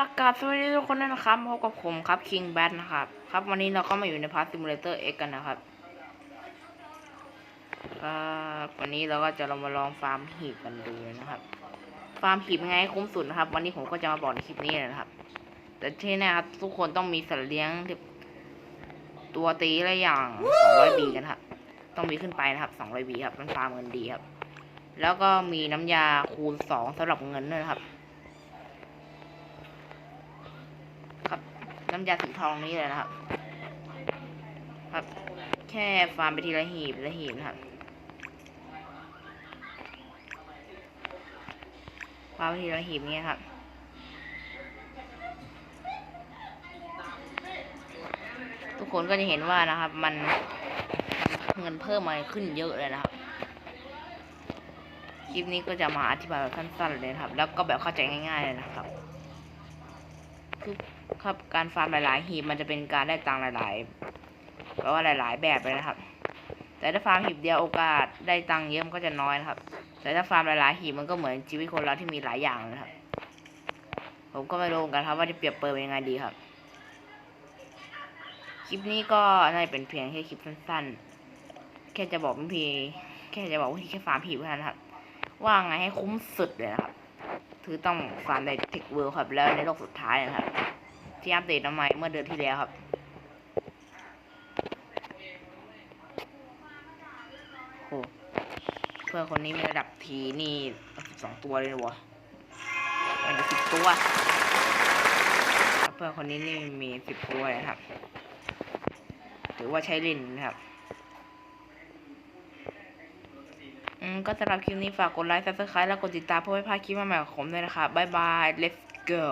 ละกับสวัสดีทุกคนด้วยนะครับพบกับผมครับ King Bat นะครับ ครับ วันนี้เราก็มาอยู่ในพาร์ท Simulator X กันนะครับ ครับวันนี้เราก็จะเรามาลองฟาร์มหีบกันดูนะครับ ฟาร์มหีบยังไงคุ้มสุดนะครับ วันนี้ผมก็จะมาบอกในคลิปนี้นะครับ แต่ที่แน่ครับทุกคนต้องมีสัตว์เลี้ยงตัวตีอะไรอย่าง200บีกันครับ ต้องมีขึ้นไปนะครับ200บีครับ มันฟาร์มเงินดีครับ แล้วก็มีน้ำยาคูณ2สำหรับเงินด้วยนะครับ น้ำยาสีทองนี้เลยนะครับ ครับ แค่ฟาร์มไปทีละหีบละหีบนะครับฟาร์มไปทีละหีบเนี้ยครับทุกคนก็จะเห็นว่านะครับ มันเงินเพิ่มมาขึ้นเยอะเลยนะครับคลิปนี้ก็จะมาอธิบายแบบสั้นๆเลยครับ แล้วก็แบบเข้าใจง่าย ๆ เลยนะครับ คือครับการฟาร์มหลาย ๆ หีบมันจะเป็นการได้ตังค์หลายๆแปลว่าหลาย ๆ แบบเลยนะครับ แต่ถ้าฟาร์มหีบเดียวโอกาสได้ตังค์เยอะมันก็จะน้อยนะครับ แต่ถ้าฟาร์มหลาย ๆ หีบมันก็เหมือนชีวิตคนเราที่มีหลายอย่างนะครับ ผมก็ไม่รู้เหมือนกันครับว่าจะเปรียบเปรยยังไงดีครับ คลิปนี้ก็น่าจะเป็นเพียงแค่คลิปสั้น ๆ แค่จะบอกวิธีแค่จะบอกวิธีแค่ฟาร์มหีบเท่านั้นครับ ว่าไงให้คุ้มสุดเลยนะครับ คือต้องฟาร์มในเทคเวิร์ครับ แล้วในโลกสุดท้ายนะครับ ที่อัปเดตมาใหม่เมื่อเดือนที่แล้วครับโอ้เพื่อนคนนี้มีระดับทีนี่สองตัวเลยนะวะมันจะสิบตัว เพื่อนคนนี้นี่มีสิบตัวเลยนะครับ ถือว่าใช้ลินนะครับ อืม ก็สำหรับคลิปนี้ฝากกดไลค์ซับสไครต์และกดติดตามเพื่อไม่พลาดคลิปใหม่ๆของผมด้วยนะคะบบ๊ายบาย let's go